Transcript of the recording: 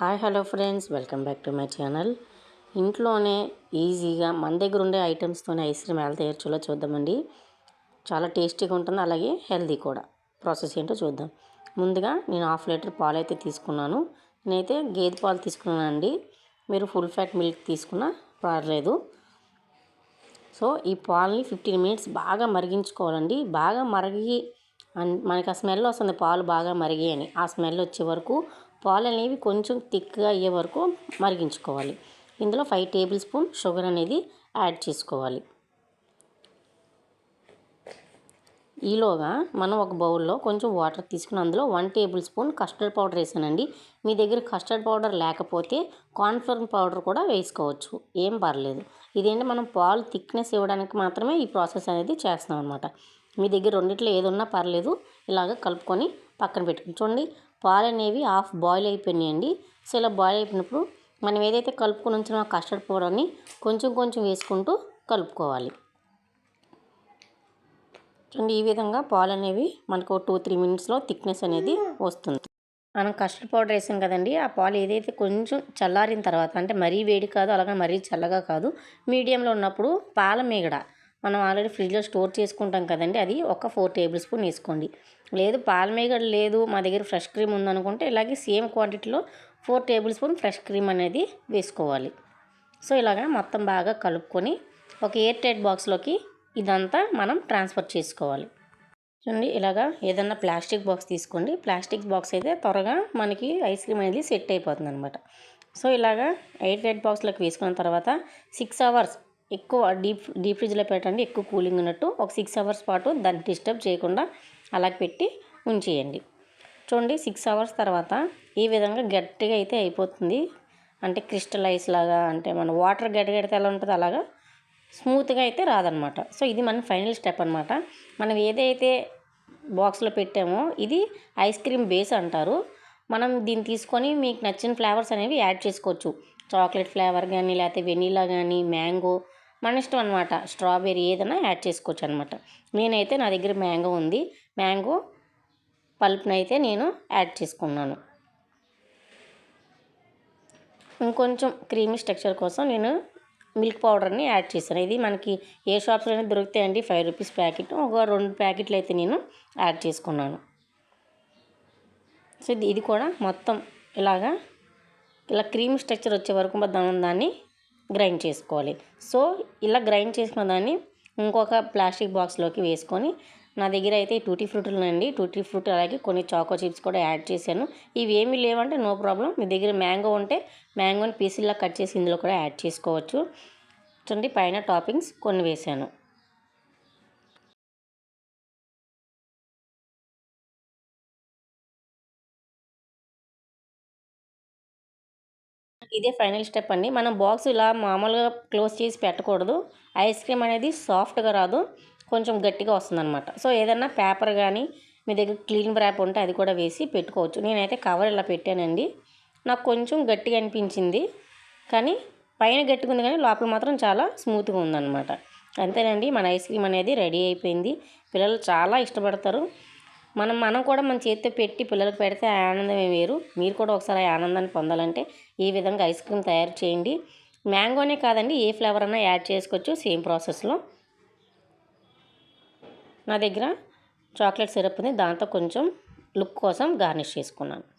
Hi hello friends. Welcome back to my channel. ఇంట్లోనే ఈజీగా మన దగ్గర ఉండే ఐటమ్స్తోనే ఐస్ క్రీమ్ ఎలా తయారు చేయాలో చూద్దామండి. చాలా టేస్టీగా ఉంటుంది అలాగే హెల్దీ కూడా. ప్రాసెస్ ఏంటో చూద్దాం. ముందుగా నేను హాఫ్ లీటర్ పాలు అయితే తీసుకున్నాను. నేనైతే గేదె పాలు తీసుకున్నానండి. మీరు ఫుల్ ఫ్యాట్ మిల్క్ తీసుకున్నా పర్లేదు. సో ఈ పాలని ఫిఫ్టీన్ మినిట్స్ బాగా మరిగించుకోవాలండి. బాగా మరిగి మనకి ఆ స్మెల్ వస్తుంది పాలు బాగా మరిగి అని ఆ స్మెల్ వచ్చే వరకు పాలు అనేవి కొంచెం థిక్గా అయ్యే వరకు మరిగించుకోవాలి. ఇందులో ఫైవ్ టేబుల్ స్పూన్ షుగర్ అనేది యాడ్ చేసుకోవాలి. ఈలోగా మనం ఒక బౌల్లో కొంచెం వాటర్ తీసుకుని అందులో one tablespoon custard powder వేసానండి. మీ దగ్గర కస్టర్డ్ పౌడర్ లేకపోతే కార్న్ఫ్లవర్ పౌడర్ కూడా వేసుకోవచ్చు. ఏం పర్లేదు. ఇదేంటి మనం పాలు థిక్నెస్ ఇవ్వడానికి మాత్రమే ఈ ప్రాసెస్ అనేది చేస్తున్నాం అనమాట మీ దగ్గర రెండిట్లో ఏది పర్లేదు. ఇలాగ కలుపుకొని పక్కన పెట్టుకుని చూడండి. పాలు అనేవి హాఫ్ బాయిల్ అయిపోయినాయండి. సో ఇలా బాయిల్ అయిపోయినప్పుడు మనం ఏదైతే కలుపుకొని ఉంచిన కస్టర్డ్ పౌడర్ని కొంచెం కొంచెం వేసుకుంటూ కలుపుకోవాలి. చూడండి ఈ విధంగా పాలు అనేవి మనకు టూ త్రీ మినిట్స్లో థిక్నెస్ అనేది వస్తుంది. మనం కస్టర్డ్ పౌడర్ వేసాం కదండి ఆ పాలు ఏదైతే కొంచెం చల్లారిన తర్వాత అంటే మరీ వేడి కాదు అలాగే మరీ చల్లగా కాదు మీడియంలో ఉన్నప్పుడు పాల మీగడ మనం ఆల్రెడీ ఫ్రిడ్జ్లో స్టోర్ చేసుకుంటాం కదండి అది ఒక ఫోర్ టేబుల్ స్పూన్ వేసుకోండి. లేదు పాలమేగడ లేదు మా దగ్గర ఫ్రెష్ క్రీమ్ ఉందనుకుంటే ఇలాగే సేమ్ క్వాంటిటీలో four tablespoon fresh cream అనేది వేసుకోవాలి. సో ఇలాగా మొత్తం బాగా కలుపుకొని ఒక ఎయిర్ టైట్ బాక్స్లోకి ఇదంతా మనం ట్రాన్స్ఫర్ చేసుకోవాలి. చూడండి ఇలాగా ఏదన్నా ప్లాస్టిక్ బాక్స్ తీసుకోండి. ప్లాస్టిక్ బాక్స్ అయితే త్వరగా మనకి ఐస్ క్రీమ్ అనేది సెట్ అయిపోతుంది అనమాట సో ఇలాగా ఎయిర్ టైట్ బాక్స్లోకి వేసుకున్న తర్వాత సిక్స్ అవర్స్ ఎక్కువ డీప్ డీప్ ఫ్రిడ్జ్లో పెట్టండి ఎక్కువ కూలింగ్ ఉన్నట్టు ఒక సిక్స్ అవర్స్ పాటు దాన్ని డిస్టర్బ్ చేయకుండా అలా పెట్టి ఉంచేయండి. చూడండి సిక్స్ అవర్స్ తర్వాత ఈ విధంగా గట్టిగా అయితే అయిపోతుంది. అంటే క్రిస్టలైజ్ లాగా అంటే మన వాటర్ గడ్డగడితే ఎలా ఉంటుంది అలాగా స్మూత్గా అయితే రాదనమాట. సో ఇది మన ఫైనల్ స్టెప్ అనమాట. మనం ఏదైతే బాక్స్లో పెట్టామో ఇది ఐస్ క్రీమ్ బేస్ అంటారు. మనం దీన్ని తీసుకొని మీకు నచ్చిన ఫ్లేవర్స్ అనేవి యాడ్ చేసుకోవచ్చు. చాక్లెట్ ఫ్లేవర్ కానీ లేకపోతే వెనీలా కానీ మ్యాంగో మన ఇష్టం అనమాట స్ట్రాబెర్రీ ఏదైనా యాడ్ చేసుకోవచ్చు అనమాట నేనైతే నా దగ్గర మ్యాంగో ఉంది. మ్యాంగో పల్ప్ని అయితే నేను యాడ్ చేసుకున్నాను. ఇంకొంచెం క్రీమీ స్ట్రక్చర్ కోసం నేను మిల్క్ పౌడర్ని యాడ్ చేశాను. ఇది మనకి ఏ షాప్స్లోనే దొరుకుతాయండి. Five rupees packet. ఒక రెండు ప్యాకెట్లు అయితే నేను యాడ్ చేసుకున్నాను. సో ఇది కూడా మొత్తం ఇలాగా ఇలా క్రీమ్ స్ట్రక్చర్ వచ్చే వరకు దాన్ని గ్రైండ్ చేసుకోవాలి. సో ఇలా గ్రైండ్ చేసుకున్న దాన్ని ఇంకొక ప్లాస్టిక్ బాక్స్లోకి వేసుకొని నా దగ్గర అయితే టూటీ ఫ్రూట్ ఉన్నాయండి. టూటీ ఫ్రూట్ అలాగే కొన్ని చాకో చిప్స్ కూడా యాడ్ చేశాను. ఇవి ఏమీ లేవంటే నో ప్రాబ్లం మీ దగ్గర మ్యాంగో ఉంటే మ్యాంగోని పీసుల్లా కట్ చేసి ఇందులో కూడా యాడ్ చేసుకోవచ్చు. చూడండి పైన టాపింగ్స్ కొన్ని వేసాను ఇదే ఫైనల్ స్టెప్ అండి. మనం బాక్స్ ఇలా మామూలుగా క్లోజ్ చేసి పెట్టకూడదు. ఐస్ క్రీమ్ అనేది సాఫ్ట్గా రాదు. కొంచెం గట్టిగా వస్తుందన్నమాట. సో ఏదన్నా పేపర్ కానీ మీ దగ్గర క్లీన్ ర్యాప్ ఉంటే అది కూడా వేసి పెట్టుకోవచ్చు. నేనైతే కవర్ ఇలా పెట్టానండి. నాకు కొంచెం గట్టిగా అనిపించింది. కానీ పైన గట్టిగా ఉంది కానీ లోపల మాత్రం చాలా స్మూత్గా ఉందన్నమాట. అంతేనండి. మన ఐస్ క్రీమ్ అనేది రెడీ అయిపోయింది. పిల్లలు చాలా ఇష్టపడతారు. మనం మనం కూడా మన చేతితో పెట్టి పిల్లలకు పెడితే ఆనందమే వేరు. మీరు కూడా ఒకసారి ఆనందాన్ని పొందాలంటే ఈ విధంగా ఐస్ క్రీమ్ తయారు చేయండి. మ్యాంగోనే కాదండి ఏ ఫ్లేవర్ అయినా యాడ్ చేసుకోవచ్చు సేమ్ ప్రాసెస్లో. నా దగ్గర చాక్లెట్ సిరప్ ఉంది దాంతో కొంచెం లుక్ కోసం గార్నిష్ చేసుకున్నాను.